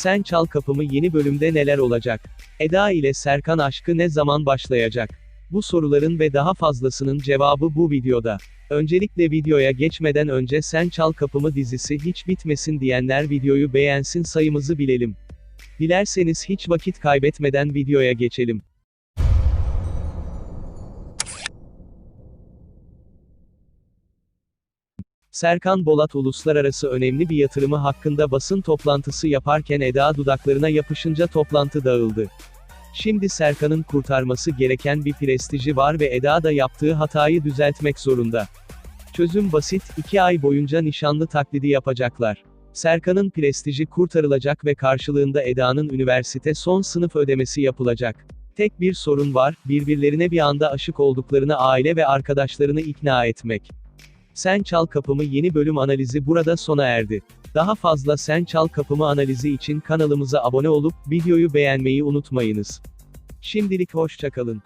Sen Çal Kapımı yeni bölümde neler olacak? Eda ile Serkan aşkı ne zaman başlayacak? Bu soruların ve daha fazlasının cevabı bu videoda. Öncelikle videoya geçmeden önce Sen Çal Kapımı dizisi hiç bitmesin diyenler videoyu beğensin sayımızı bilelim. Dilerseniz hiç vakit kaybetmeden videoya geçelim. Serkan Bolat uluslararası önemli bir yatırımı hakkında basın toplantısı yaparken Eda dudaklarına yapışınca toplantı dağıldı. Şimdi Serkan'ın kurtarması gereken bir prestiji var ve Eda da yaptığı hatayı düzeltmek zorunda. Çözüm basit, iki ay boyunca nişanlı taklidi yapacaklar. Serkan'ın prestiji kurtarılacak ve karşılığında Eda'nın üniversite son sınıf ödemesi yapılacak. Tek bir sorun var, birbirlerine bir anda aşık olduklarını aile ve arkadaşlarını ikna etmek. Sen Çal Kapımı yeni bölüm analizi burada sona erdi. Daha fazla Sen Çal Kapımı analizi için kanalımıza abone olup videoyu beğenmeyi unutmayınız. Şimdilik hoşçakalın.